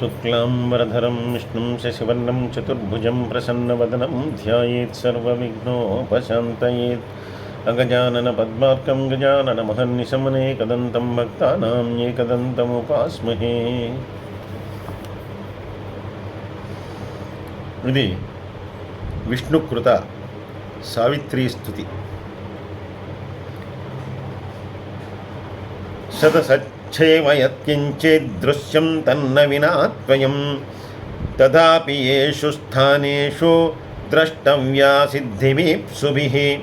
शुक्लाम्बरधरं विष्णुं शशिवर्णं चतुर्भुजं प्रसन्नवदनं ध्यायेत् सर्वविघ्नोपशान्तयेत् अगजाननपद्मार्कं गजाननमहन्निशमनेकदन्तं भक्तानाम् एकदन्तमुपास्महे ఇది విష్ణుకృత సావిత్రీ స్థుతి శతసచ్చేవ యత్కించిద్దృశ్యం తన్న వినాత్వయం తదాపి యేషు స్థానేషు ద్రష్టవ్యా సిద్ధిమీప్సుభిः.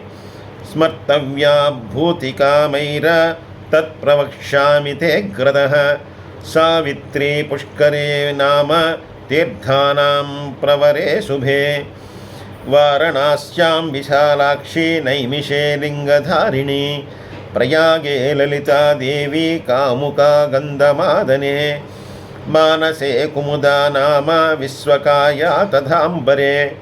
స్మర్తవ్యా భూతికామైర తత్ప్రవక్ష్యామి తే గ్రదः. సావిత్రీ పుష్కరే నామ తీర్థానాం ప్రవరే శుభే. వారణాస్యాం విశాలాక్షి నైమిషే లింగధారిణి. ప్రయాగే లలితాదేవి కాముకా గంధమాదనే. మానసే కుముదా నామ విశ్వకాయ తథాంబరే.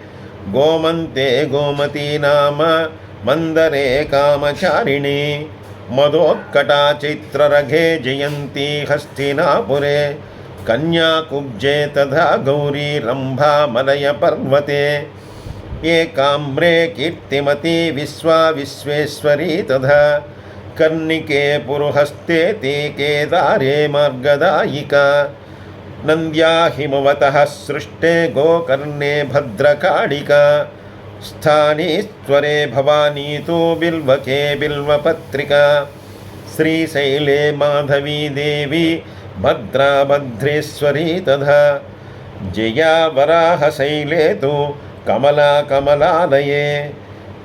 గోమంతే గోమతీ నామ మందరే కామచారిణి. మదోత్కటా చైత్రరఘే జయంతి హస్తినాపురే. కన్యాకుబ్జే తథా గౌరీ రంభా మలయ పర్వతే. ఏకామ్రే కీర్తిమతి విశ్వా విశ్వేశ్వరీ తథా. कर्णिके पुरुहस्ते ते केदारे मार्गदायिका। नन्द्या हिमवतः सृष्टे गोकर्णे भद्रकाडिका। स्थाने स्वरे भवानी तु बिल्वके बिल्वपत्रिका। श्रीशैले माधवी देवी भद्रा भद्रेश्वरी तथा। जया वराहशैले तु कमला कमलालये।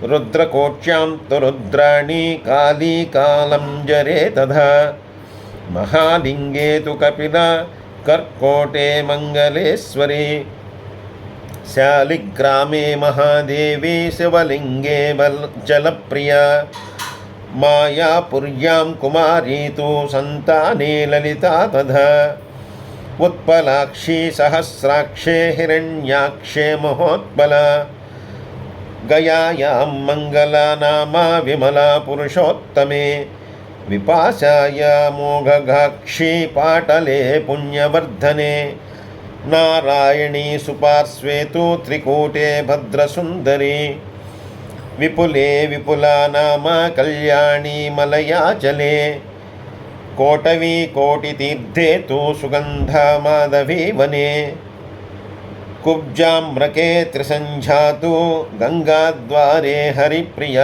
रुद्रकोट्यां तु रुद्राणी काली कालं जरे तथा महालिङ्गे तु कपिला कर्कोटे मङ्गलेश्वरी शालिग्रामे महादेवी शिवलिङ्गे बल जलप्रिया मायापुर्यां कुमारी तु सन्ताने ललिता तथा उत्पलाक्षी सहस्राक्षे हिरण्याक्षे महोत्पला गयायां मङ्गला नामा विमला पुरुषोत्तमे विपाशाया मोघगाक्षी पाटले पुण्यवर्धने नारायणी सुपार्श्वे तु त्रिकूटे भद्रसुन्दरी विपुले विपुला नाम कल्याणी मलयाचले कोटवी कोटितीर्थे तु सुगन्धामाधवी కుబ్జామ్రకే త్రిసంఝాతు గంగాద్వారే హరిప్రియ.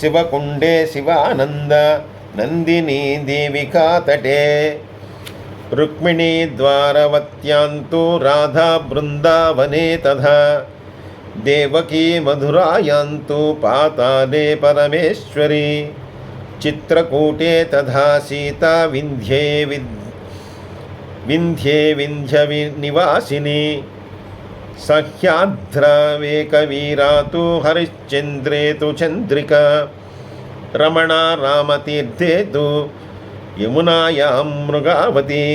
శివకుండే శివానంద నందిని దేవికాతటే. రుక్మిణీ ద్వారవత్యాంతు రాధా బృందావనే తథా. దేవకీ మధురాయాంతు పాతాలే పరమేశ్వరి. చిత్రకూటే తథా సీత వింధ్యే విద్ వింధ్యే వింధ్య నివాసిని. विन्ध्ये विन्ध्यनिवासिनी सह्याध्रवेकवीरा तु हरिश्चन्द्रे तु चन्द्रिका रमणा रामतीर्थे तु यमुनायां मृगावती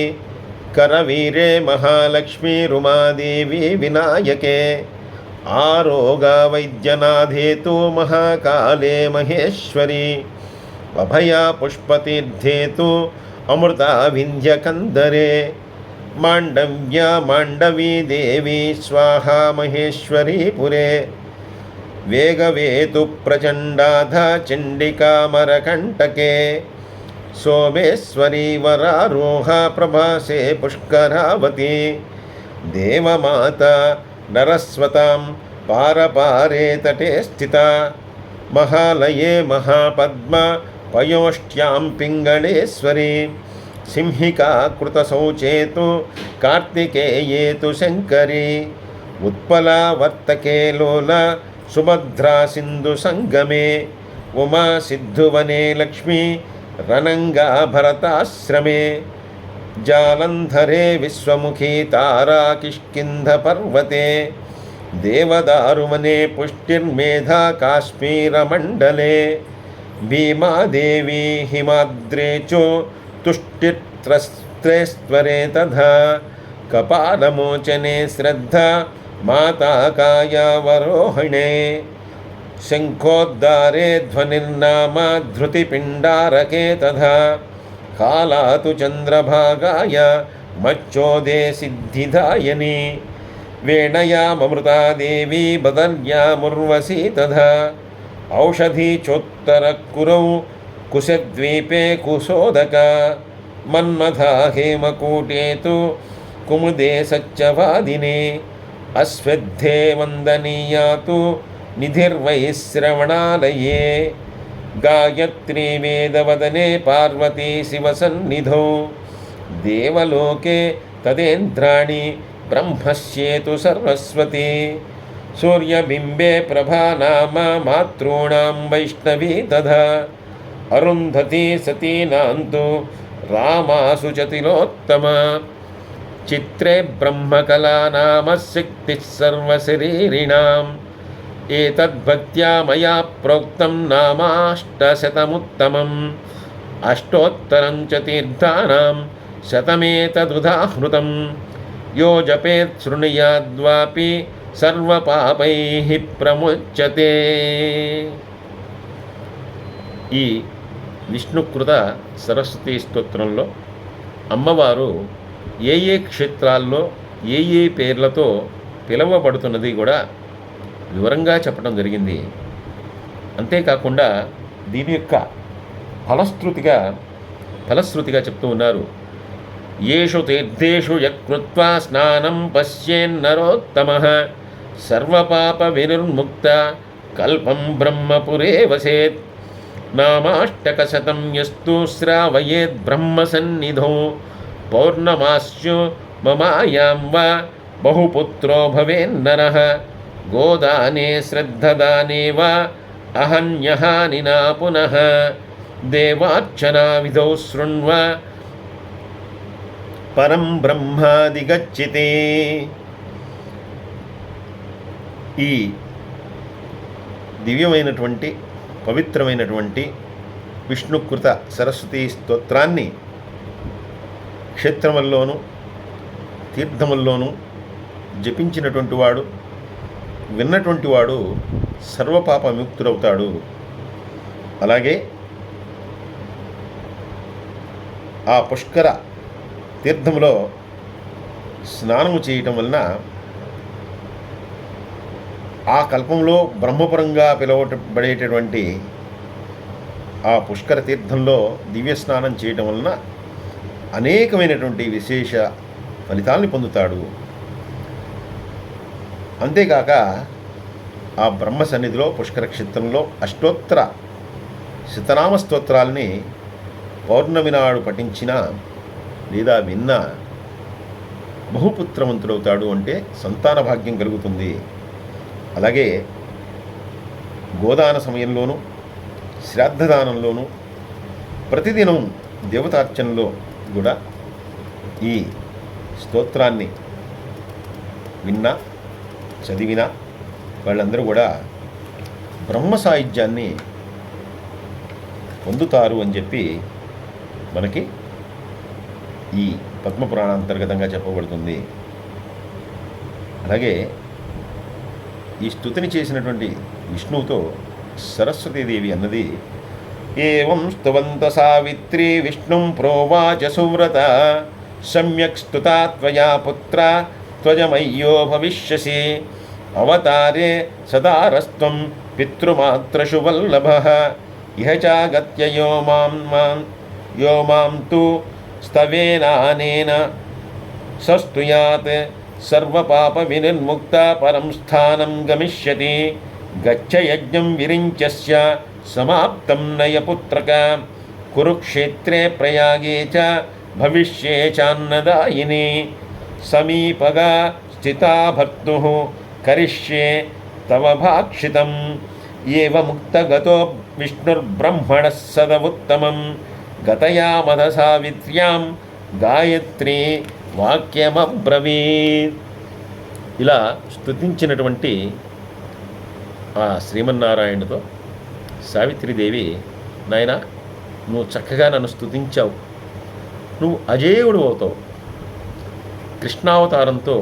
करवीरे महालक्ष्मी रुमादेवी विनायके आरोगावैद्यनाथे तु महाकाले महेश्वरी अभया पुष्पतीर्थे तु अमृता మాండవ్య మాండవీ దేవి స్వాహా మహేశ్వరీ పురే వేగవేతు ప్రచండాధ చండికామరకంటకే సోమేశ్వరీ వరారోహ ప్రభాసే పుష్కరావతి దేవమాత నరస్వతాం పారపారే తటే స్థిత మహాలయే మహాపద్మ పయోష్ట్యాం పింగళేశ్వరీ సింహికా కృతశౌచేతు కార్తికేయేతు శంకరి ఉత్పలావర్తకే లోల సుభద్రా సింధు సంగమే ఉమా సిద్ధువనే లక్ష్మి రణంగా భరతాశ్రమే జాలంధరే విశ్వముఖీ తారా కిష్కింధ పర్వతే దేవదారుమనే పుష్టిర్మేధా కాశ్మీరమండలే భీమాదేవి హిమాద్రేచో तुष्टिस्त्रे तथा कपालमोचने श्रद्धा माता कायावरोहणे शङ्खोद्धारे ध्वनिर्नामा धृतिपिण्डारके तथा काला तु चन्द्रभागाय मच्चोदे सिद्धिदायिनी। वेणयामृता देवी बदन्यामुर्वसी तथा औषधीचोत्तरकुरौ కుశద్వీపే కుశోదక మన్మథా హేమకూటే తు కుముదే సత్యవాదినే అశ్వద్ధే వందనీయా తు నిధిర్వైశ్రవణాలయే గాయత్రీ వేదవదనే పార్వతీ శివసన్నిధౌ దేవలోకే తదేంద్రాణి బ్రహ్మశ్యేతు సరస్వతి సూర్యబింబే ప్రభా నామ మాతॄణాం వైష్ణవీ తథా అరుంధతి సతీనాంతు రామాసు చతిలోత్తమ చిత్రే బ్రహ్మకళా నామ శక్తి సర్వశరీరిణాం. ఏతద్భక్త్యా మయా ప్రోక్తం నామాష్టశతముత్తమం అష్టోత్తరం చ తీర్థానాం శతమేతదుదాహృతం. యో జపేత్ శృణుయాద్వాపి సర్వపాపై ప్రముచ్యతే. ఈ విష్ణుకృత సరస్వతీ స్తోత్రంలో అమ్మవారు ఏ ఏ క్షేత్రాల్లో ఏ ఏ పేర్లతో పిలువబడుతున్నది కూడా వివరంగా చెప్పడం జరిగింది. అంతేకాకుండా దీని యొక్క ఫలశ్రుతిగా ఫలశ్రుతిగా చెప్తూ ఉన్నారు. ఏషు తీర్థేషు యకృత్వా స్నానం పశ్యేన్నరోత్తమ సర్వపాప వినిర్ముక్త కల్పం బ్రహ్మపురే వసేత్. నామాష్టకశతం యస్తు శ్రావయేద్ బ్రహ్మసన్నిధో పౌర్ణమాస్యు మమాయాం వా బహుపుత్రో భవేన్నరः గోదానే శ్రద్ధదానే వా అహన్యహానినా పునః దేవార్చనా విధౌ శృణ్వ పరం బ్రహ్మాదిగచ్చితే ఈ దివ్యమైనటువంటి పవిత్రమైనటువంటి విష్ణుకృత సరస్వతీ స్తోత్రాన్ని క్షేత్రముల్లోనూ తీర్థముల్లోనూ జపించినటువంటి వాడు విన్నటువంటి వాడు సర్వపాప విముక్తుడవుతాడు అలాగే ఆ పుష్కర తీర్థములో స్నానము చేయటం వలన ఆ కల్పంలో బ్రహ్మపురంగా పిలువబడేటటువంటి ఆ పుష్కర తీర్థంలో దివ్య స్నానం చేయటం వలన అనేకమైనటువంటి విశేష ఫలితాల్ని పొందుతాడు. అంతేకాక ఆ బ్రహ్మ సన్నిధిలో పుష్కర క్షేత్రంలో అష్టోత్తర శతనామ స్తోత్రాల్ని పౌర్ణమి నాడు పఠించిన లేదా విన్న బహుపుత్రవంతుడవుతాడు అంటే సంతాన భాగ్యం కలుగుతుంది. అలాగే గోదాన సమయంలోనూ శ్రాద్ధదానంలోనూ ప్రతిదినం దేవతార్చనలో కూడా ఈ స్తోత్రాన్ని విన్నా చదివినా వాళ్ళందరూ కూడా బ్రహ్మ సాహిత్యాన్ని పొందుతారు అని చెప్పి మనకి ఈ పద్మపురాణ అంతర్గతంగా చెప్పబడుతుంది. అలాగే ఈ స్థుతిని చేసినటువంటి విష్ణువుతో సరస్వతీదేవి అన్నది ఏం స్తువంత సావిత్రి విష్ణుం ప్రోవాచ సువ్రత సమ్యక్ స్తుతా త్వయా పుత్ర త్వజమయ్యో భవిష్యసి అవతారే సదారస్త్వం పితృమాత్రషు వల్లభ ఇహ చాగత్య యో మాం మాం యో మాం తు స్తవేనానేన సస్తుయాత్ సర్వపాప వినిర్ముక్త పరం స్థానం గమిష్యతి. గచ్చయజ్ఞం విరించస్య సమాప్తం నయపుత్రక కురుక్షేత్రే ప్రయాగే చ భవిష్యే చాన్నదాయిని. సమీపగా స్థితా భర్తు కరిష్యే తవ భాక్షితం. ఏవ ముక్తగతో విష్ణుర్బ్రహ్మణ సదవుత్తమం. గతయా మధ సావిత్ర్యాం గాయత్రీ వాక్యమబ్రవీత్. ఇలా స్థుతించినటువంటి ఆ శ్రీమన్నారాయణతో సావిత్రిదేవి నాయన నువ్వు చక్కగా నన్ను స్థుతించావు నువ్వు అజేయుడు అవుతావు. కృష్ణావతారంతో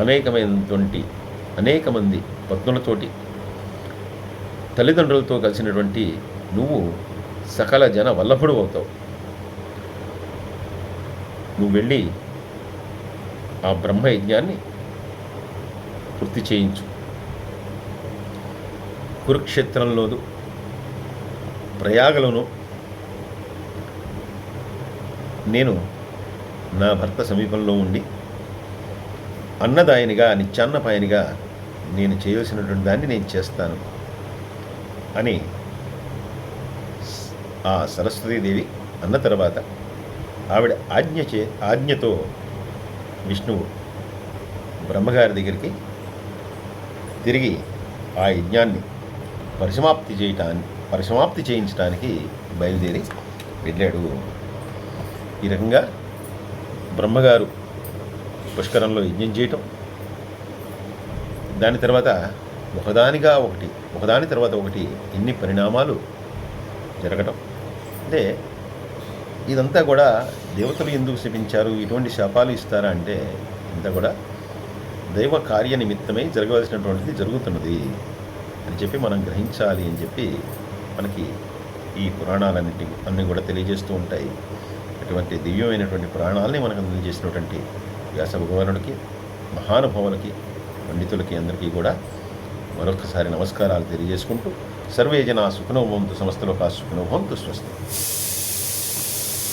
అనేకమైనటువంటి అనేక మంది పత్నులతోటి తల్లిదండ్రులతో కలిసినటువంటి నువ్వు సకల జన వల్లభుడు అవుతావు. నువ్వు వెళ్ళి ఆ బ్రహ్మ యజ్ఞాన్ని పూర్తి చేయించు. కురుక్షేత్రంలోను ప్రయాగలోను నేను నా భర్త సమీపంలో ఉండి అన్నదాయనిగా నిత్యాన్నపాయనిగా నేను చేయవలసినటువంటి దాన్ని నేను చేస్తాను అని ఆ సరస్వతీదేవి అన్న తర్వాత ఆవిడ ఆజ్ఞ చే ఆజ్ఞతో విష్ణువు బ్రహ్మగారి దగ్గరికి తిరిగి ఆ యజ్ఞాన్ని పరిసమాప్తి చేయటాన్ని పరిసమాప్తి చేయించడానికి బయలుదేరి వెళ్ళాడు. ఈ రకంగా బ్రహ్మగారు పుష్కరంలో యజ్ఞం చేయటం దాని తర్వాత ఒకదానిగా ఒకటి ఒకదాని తర్వాత ఒకటి ఎన్ని పరిణామాలు జరగటం అంటే ఇదంతా కూడా దేవతలు ఎందుకు శపించారు? ఇటువంటి శాపాలు ఇస్తారా అంటే ఇంతా కూడా దైవ కార్య నిమిత్తమై జరగవలసినటువంటిది జరుగుతున్నది అని చెప్పి మనం గ్రహించాలి అని చెప్పి మనకి ఈ పురాణాలన్నింటి అన్నీ కూడా తెలియజేస్తూ ఉంటాయి. అటువంటి దివ్యమైనటువంటి పురాణాలని మనకు అందజేసినటువంటి వ్యాస భగవానుడికి మహానుభావులకి పండితులకి అందరికీ కూడా మరొకసారి నమస్కారాలు తెలియజేసుకుంటూ సర్వే జన సుఖనోభవంతు సంస్థలో కా సుఖనోభవంతు స్వస్తి.